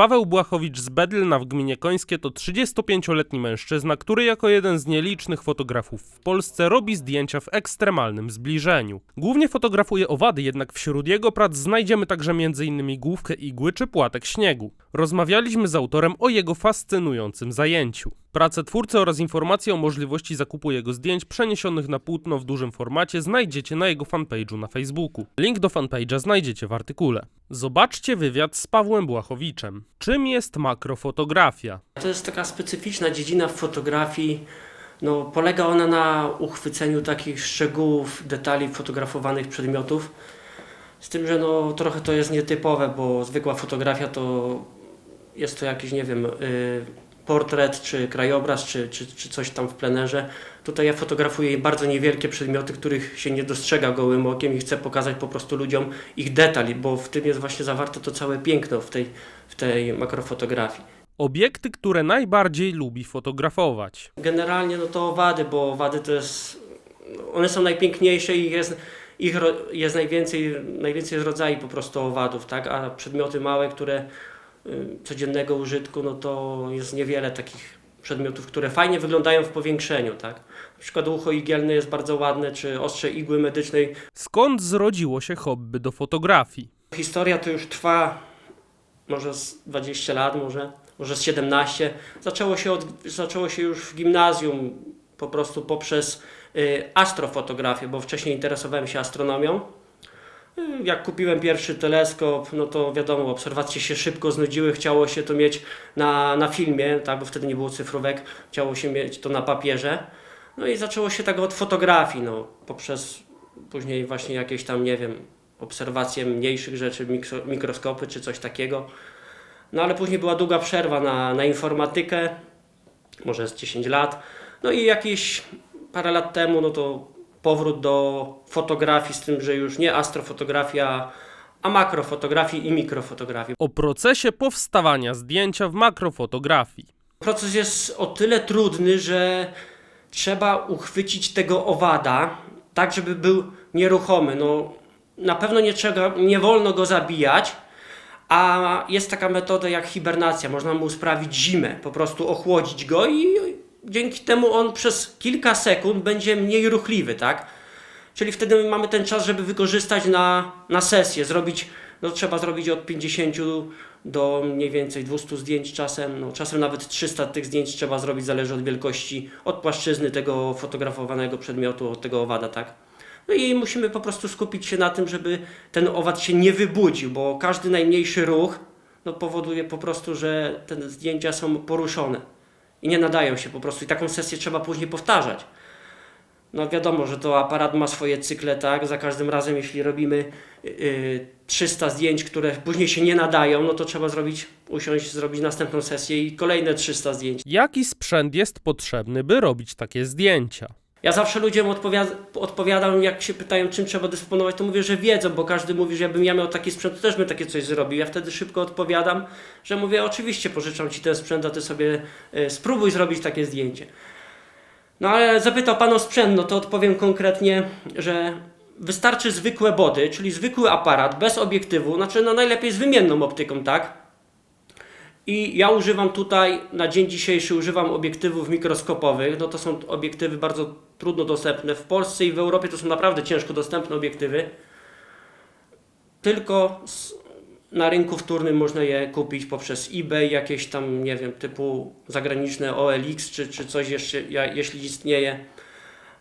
Paweł Błachowicz z Bedlna w gminie Końskie to 35-letni mężczyzna, który jako jeden z nielicznych fotografów w Polsce robi zdjęcia w ekstremalnym zbliżeniu. Głównie fotografuje owady, jednak wśród jego prac znajdziemy także m.in. główkę igły czy płatek śniegu. Rozmawialiśmy z autorem o jego fascynującym zajęciu. Pracę twórcy oraz informacje o możliwości zakupu jego zdjęć przeniesionych na płótno w dużym formacie znajdziecie na jego fanpage'u na Facebooku. Link do fanpage'a znajdziecie w artykule. Zobaczcie wywiad z Pawłem Błachowiczem. Czym jest makrofotografia? To jest taka specyficzna dziedzina w fotografii. No, polega ona na uchwyceniu takich szczegółów, detali fotografowanych przedmiotów. Z tym, że no, trochę to jest nietypowe, bo zwykła fotografia to jest to jakiś, nie wiem, y, portret, czy krajobraz, czy, czy, czy coś tam w plenerze. Tutaj ja fotografuję bardzo niewielkie przedmioty, których się nie dostrzega gołym okiem i chcę pokazać po prostu ludziom ich detal, bo w tym jest właśnie zawarte to całe piękno w tej, w tej makrofotografii. Obiekty, które najbardziej lubi fotografować. Generalnie no to owady, bo owady to jest, one są najpiękniejsze i jest, ich jest najwięcej, najwięcej rodzajów po prostu owadów, tak? A przedmioty małe, które codziennego użytku, no to jest niewiele takich przedmiotów, które fajnie wyglądają w powiększeniu, tak? Na przykład ucho igielne jest bardzo ładne, czy ostrze igły medycznej. Skąd zrodziło się hobby do fotografii? Historia to już trwa może z 20 lat, może, może z 17. Zaczęło się, od, zaczęło się już w gimnazjum po prostu poprzez y, astrofotografię, bo wcześniej interesowałem się astronomią. Jak kupiłem pierwszy teleskop, no to wiadomo, obserwacje się szybko znudziły, chciało się to mieć na, na filmie, tak, bo wtedy nie było cyfrówek, chciało się mieć to na papierze. No i zaczęło się tak od fotografii, no, poprzez później właśnie jakieś tam, nie wiem, obserwacje mniejszych rzeczy, mikro, mikroskopy czy coś takiego. No ale później była długa przerwa na, na informatykę, może z 10 lat. No i jakieś parę lat temu, no to powrót do fotografii, z tym, że już nie astrofotografia, a makrofotografii i mikrofotografii. O procesie powstawania zdjęcia w makrofotografii. Proces jest o tyle trudny, że trzeba uchwycić tego owada tak, żeby był nieruchomy. No, na pewno nie, trzeba, nie wolno go zabijać, a jest taka metoda jak hibernacja. Można mu sprawić zimę, po prostu ochłodzić go i dzięki temu on przez kilka sekund będzie mniej ruchliwy, tak? Czyli wtedy mamy ten czas, żeby wykorzystać na, na sesję, zrobić, no trzeba zrobić od 50 do mniej więcej 200 zdjęć czasem, no czasem nawet 300 tych zdjęć trzeba zrobić, zależy od wielkości, od płaszczyzny tego fotografowanego przedmiotu, od tego owada, tak? No i musimy po prostu skupić się na tym, żeby ten owad się nie wybudził, bo każdy najmniejszy ruch no, powoduje po prostu, że te zdjęcia są poruszone i nie nadają się po prostu i taką sesję trzeba później powtarzać. No wiadomo, że to aparat ma swoje cykle, tak? Za każdym razem, jeśli robimy yy, 300 zdjęć, które później się nie nadają, no to trzeba zrobić, usiąść, zrobić następną sesję i kolejne 300 zdjęć. Jaki sprzęt jest potrzebny, by robić takie zdjęcia? Ja zawsze ludziom odpowiada, odpowiadam, jak się pytają, czym trzeba dysponować, to mówię, że wiedzą, bo każdy mówi, że jakbym ja miał taki sprzęt, to też bym takie coś zrobił. Ja wtedy szybko odpowiadam, że mówię, oczywiście pożyczam Ci ten sprzęt, a Ty sobie y, spróbuj zrobić takie zdjęcie. No ale zapytał Pan o sprzęt, no to odpowiem konkretnie, że wystarczy zwykłe body, czyli zwykły aparat, bez obiektywu, znaczy no najlepiej z wymienną optyką, tak? I ja używam tutaj, na dzień dzisiejszy używam obiektywów mikroskopowych. No to są obiektywy bardzo trudno dostępne. W Polsce i w Europie to są naprawdę ciężko dostępne obiektywy. Tylko na rynku wtórnym można je kupić poprzez eBay, jakieś tam, nie wiem, typu zagraniczne OLX czy, czy coś jeszcze, jeśli istnieje.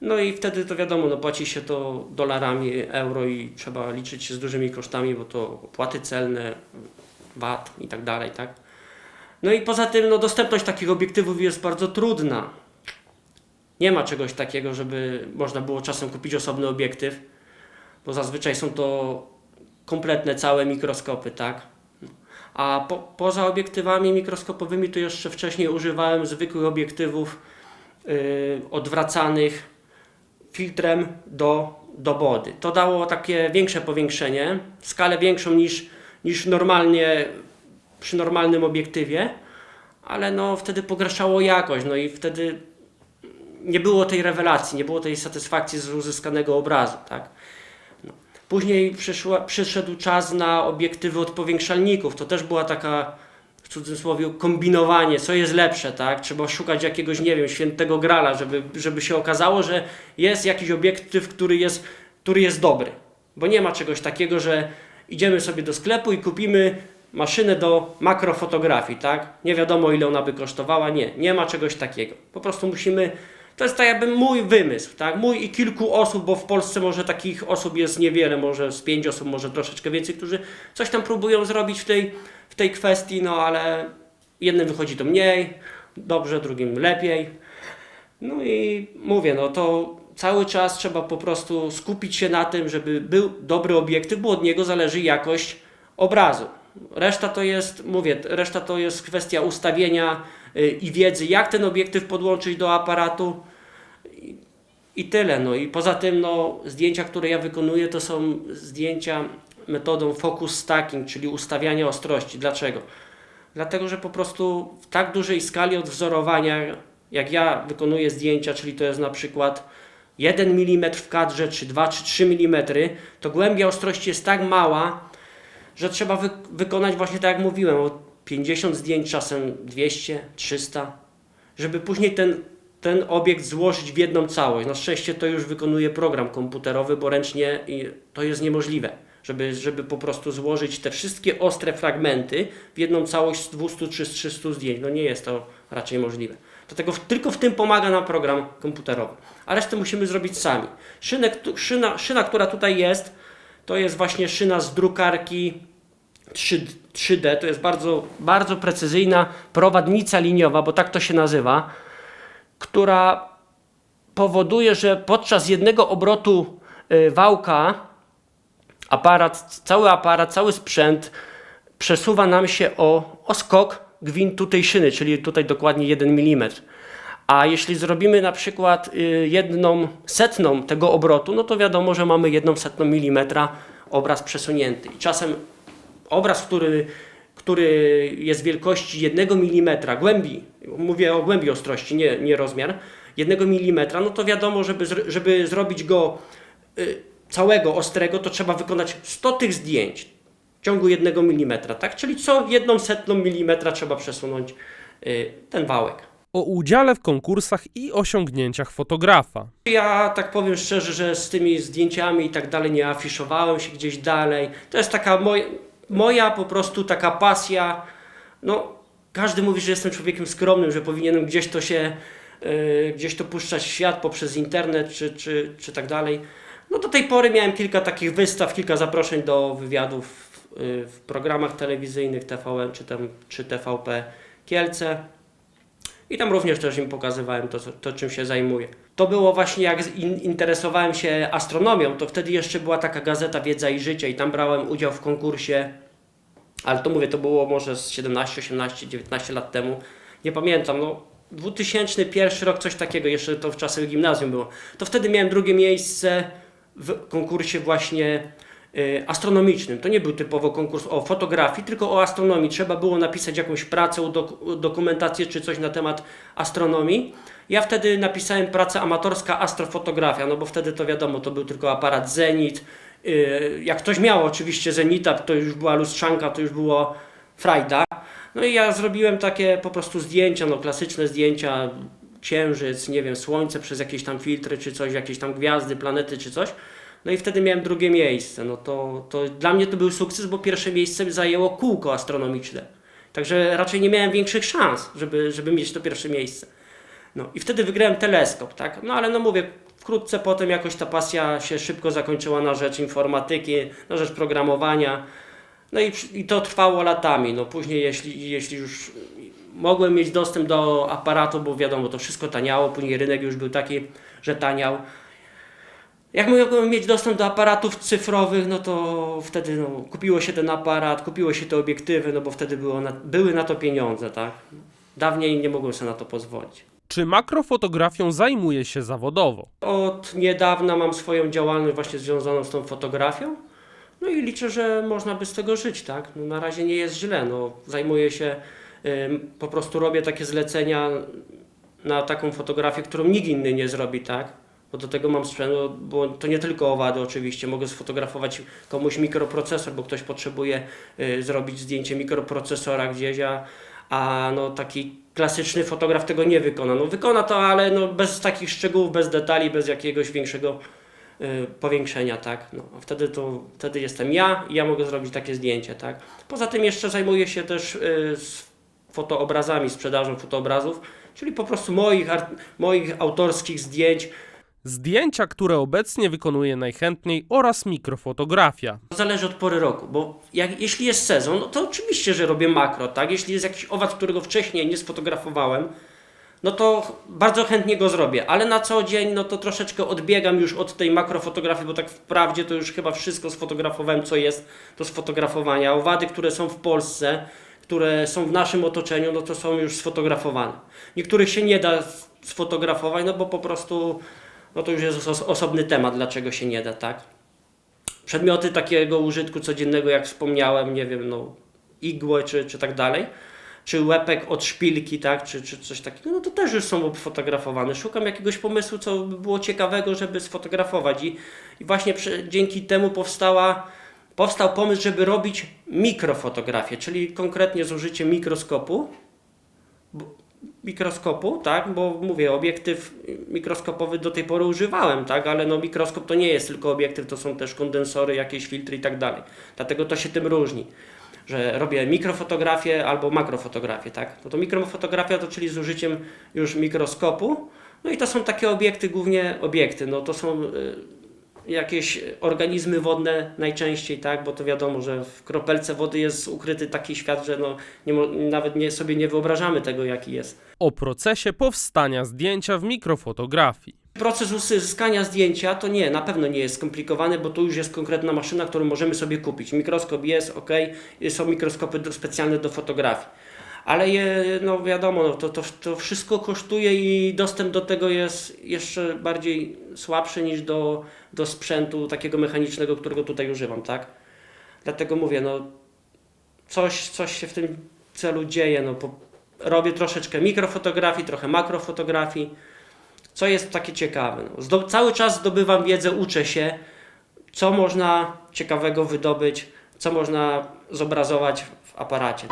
No i wtedy to wiadomo, no płaci się to dolarami, euro i trzeba liczyć się z dużymi kosztami, bo to opłaty celne, VAT i tak dalej, tak? No i poza tym no, dostępność takich obiektywów jest bardzo trudna. Nie ma czegoś takiego, żeby można było czasem kupić osobny obiektyw, bo zazwyczaj są to kompletne całe mikroskopy, tak? A po, poza obiektywami mikroskopowymi to jeszcze wcześniej używałem zwykłych obiektywów yy, odwracanych filtrem do, do body. To dało takie większe powiększenie, skalę większą niż, niż normalnie przy normalnym obiektywie, ale no wtedy pogarszało jakość, no i wtedy nie było tej rewelacji, nie było tej satysfakcji z uzyskanego obrazu, tak. No. Później przyszła, przyszedł czas na obiektywy od powiększalników, to też była taka cudzysłowie kombinowanie, co jest lepsze, tak? Trzeba szukać jakiegoś, nie wiem, świętego grala, żeby, żeby się okazało, że jest jakiś obiektyw, który jest, który jest dobry. Bo nie ma czegoś takiego, że idziemy sobie do sklepu i kupimy maszynę do makrofotografii, tak? Nie wiadomo ile ona by kosztowała, nie, nie ma czegoś takiego. Po prostu musimy, to jest tak jakby mój wymysł, tak? Mój i kilku osób, bo w Polsce może takich osób jest niewiele, może z pięć osób, może troszeczkę więcej, którzy coś tam próbują zrobić w tej, w tej kwestii, no ale jednym wychodzi to mniej, dobrze, drugim lepiej. No i mówię, no to cały czas trzeba po prostu skupić się na tym, żeby był dobry obiektyw, bo od niego zależy jakość obrazu. Reszta to jest, mówię, reszta to jest kwestia ustawienia y, i wiedzy, jak ten obiektyw podłączyć do aparatu i, tyle. No i poza tym, no, zdjęcia, które ja wykonuję, to są zdjęcia metodą focus stacking, czyli ustawiania ostrości. Dlaczego? Dlatego, że po prostu w tak dużej skali odwzorowania, jak ja wykonuję zdjęcia, czyli to jest na przykład 1 mm w kadrze, czy 2 czy 3 mm, to głębia ostrości jest tak mała, że trzeba wy wykonać właśnie tak jak mówiłem, o 50 zdjęć, czasem 200, 300, żeby później ten, ten obiekt złożyć w jedną całość. Na szczęście to już wykonuje program komputerowy, bo ręcznie to jest niemożliwe, żeby, żeby po prostu złożyć te wszystkie ostre fragmenty w jedną całość z 200 czy z 300 zdjęć. No nie jest to raczej możliwe. Dlatego w, tylko w tym pomaga nam program komputerowy, a resztę musimy zrobić sami. Szynę, szyna, szyna, która tutaj jest, to jest właśnie szyna z drukarki 3, 3D, to jest bardzo, bardzo precyzyjna prowadnica liniowa, bo tak to się nazywa, która powoduje, że podczas jednego obrotu y, wałka aparat, cały aparat, cały sprzęt przesuwa nam się o, o skok gwintu tej szyny, czyli tutaj dokładnie 1 mm. A jeśli zrobimy na przykład y, jedną setną tego obrotu, no to wiadomo, że mamy jedną setną milimetra obraz przesunięty. I czasem obraz, który, który jest wielkości 1 mm głębi, mówię o głębi ostrości, nie, nie rozmiar, 1 mm, no to wiadomo, żeby, żeby zrobić go y, całego ostrego, to trzeba wykonać 100 tych zdjęć w ciągu 1 mm, tak? Czyli co jedną setną milimetra trzeba przesunąć y, ten wałek. O udziale w konkursach i osiągnięciach fotografa. Ja tak powiem szczerze, że z tymi zdjęciami i tak dalej nie afiszowałem się gdzieś dalej. To jest taka moja, moja po prostu taka pasja. No, każdy mówi, że jestem człowiekiem skromnym, że powinienem gdzieś to się, yy, gdzieś to puszczać w świat poprzez internet czy, czy, czy tak dalej. No do tej pory miałem kilka takich wystaw, kilka zaproszeń do wywiadów yy, w programach telewizyjnych TVN czy, tam, czy TVP Kielce. I tam również też im pokazywałem to, to czym się zajmuję. To było właśnie jak interesowałem się astronomią, to wtedy jeszcze była taka gazeta Wiedza i Życie i tam brałem udział w konkursie, ale to mówię, to było może z 17, 18, 19 lat temu. Nie pamiętam, no 2001 rok, coś takiego, jeszcze to w czasach gimnazjum było. To wtedy miałem drugie miejsce w konkursie właśnie astronomicznym. To nie był typowo konkurs o fotografii, tylko o astronomii. Trzeba było napisać jakąś pracę, dok- dokumentację czy coś na temat astronomii. Ja wtedy napisałem pracę amatorska astrofotografia, no bo wtedy to wiadomo, to był tylko aparat Zenit. Y, Jak ktoś miał oczywiście Zenita, to już była lustrzanka, to już było frajda. No i ja zrobiłem takie po prostu zdjęcia, no klasyczne zdjęcia, księżyc, nie wiem, słońce przez jakieś tam filtry czy coś, jakieś tam gwiazdy, planety czy coś. No i wtedy miałem drugie miejsce. No to, to dla mnie to był sukces, bo pierwsze miejsce zajęło kółko astronomiczne. Także raczej nie miałem większych szans, żeby, żeby mieć to pierwsze miejsce. No i wtedy wygrałem teleskop, tak? No ale no mówię, wkrótce potem jakoś ta pasja się szybko zakończyła na rzecz informatyki, na rzecz programowania. No i, i to trwało latami. No później, jeśli, jeśli już mogłem mieć dostęp do aparatu, bo wiadomo, to wszystko taniało, później rynek już był taki, że taniał. Jak mogłem mieć dostęp do aparatów cyfrowych, no to wtedy no, kupiło się ten aparat, kupiło się te obiektywy, no bo wtedy było na, były na to pieniądze, tak? Dawniej nie mogłem sobie na to pozwolić. Czy makrofotografią zajmuje się zawodowo? Od niedawna mam swoją działalność właśnie związaną z tą fotografią. No i liczę, że można by z tego żyć, tak? No na razie nie jest źle. No, zajmuję się, po prostu robię takie zlecenia na taką fotografię, którą nikt inny nie zrobi, tak? Bo do tego mam sprzęt, no, bo to nie tylko owady oczywiście. Mogę sfotografować komuś mikroprocesor, bo ktoś potrzebuje y, zrobić zdjęcie mikroprocesora gdzieś, a, a no, taki klasyczny fotograf tego nie wykona. No wykona to, ale no, bez takich szczegółów, bez detali, bez jakiegoś większego y, powiększenia, tak. No, wtedy to, wtedy jestem ja i ja mogę zrobić takie zdjęcie, tak. Poza tym jeszcze zajmuję się też y, fotoobrazami, sprzedażą fotoobrazów, czyli po prostu moich, moich autorskich zdjęć. Zdjęcia, które obecnie wykonuje najchętniej oraz mikrofotografia. Zależy od pory roku, bo jak, jeśli jest sezon, no to oczywiście, że robię makro, tak? Jeśli jest jakiś owad, którego wcześniej nie sfotografowałem, no to bardzo chętnie go zrobię, ale na co dzień, no to troszeczkę odbiegam już od tej makrofotografii, bo tak wprawdzie to już chyba wszystko sfotografowałem, co jest do sfotografowania. Owady, które są w Polsce, które są w naszym otoczeniu, no to są już sfotografowane. Niektórych się nie da sfotografować, no bo po prostu, no to już jest os- osobny temat, dlaczego się nie da, tak? Przedmioty takiego użytku codziennego, jak wspomniałem, nie wiem, no igłę czy, czy tak dalej, czy łepek od szpilki, tak, czy, czy coś takiego, no to też już są fotografowane. Szukam jakiegoś pomysłu, co by było ciekawego, żeby sfotografować i, i właśnie przy, dzięki temu powstała, powstał pomysł, żeby robić mikrofotografię, czyli konkretnie z użyciem mikroskopu, mikroskopu, tak, bo mówię, obiektyw mikroskopowy do tej pory używałem, tak, ale no mikroskop to nie jest tylko obiektyw, to są też kondensory, jakieś filtry i tak dalej. Dlatego to się tym różni, że robię mikrofotografię albo makrofotografię, tak. No to mikrofotografia to czyli z użyciem już mikroskopu, no i to są takie obiekty, głównie obiekty, no to są y, jakieś organizmy wodne najczęściej, tak, bo to wiadomo, że w kropelce wody jest ukryty taki świat, że no, nie, nawet nie, sobie nie wyobrażamy tego, jaki jest. O procesie powstania zdjęcia w mikrofotografii. Proces uzyskania zdjęcia to nie, na pewno nie jest skomplikowany, bo tu już jest konkretna maszyna, którą możemy sobie kupić. Mikroskop jest, ok, są mikroskopy do, specjalne do fotografii. Ale je, no wiadomo, no to, to, to wszystko kosztuje i dostęp do tego jest jeszcze bardziej słabszy niż do, do sprzętu takiego mechanicznego, którego tutaj używam, tak? Dlatego mówię, no coś, coś się w tym celu dzieje, no po, robię troszeczkę mikrofotografii, trochę makrofotografii, co jest takie ciekawe. No, zdo- cały czas zdobywam wiedzę, uczę się, co można ciekawego wydobyć, co można zobrazować w aparacie.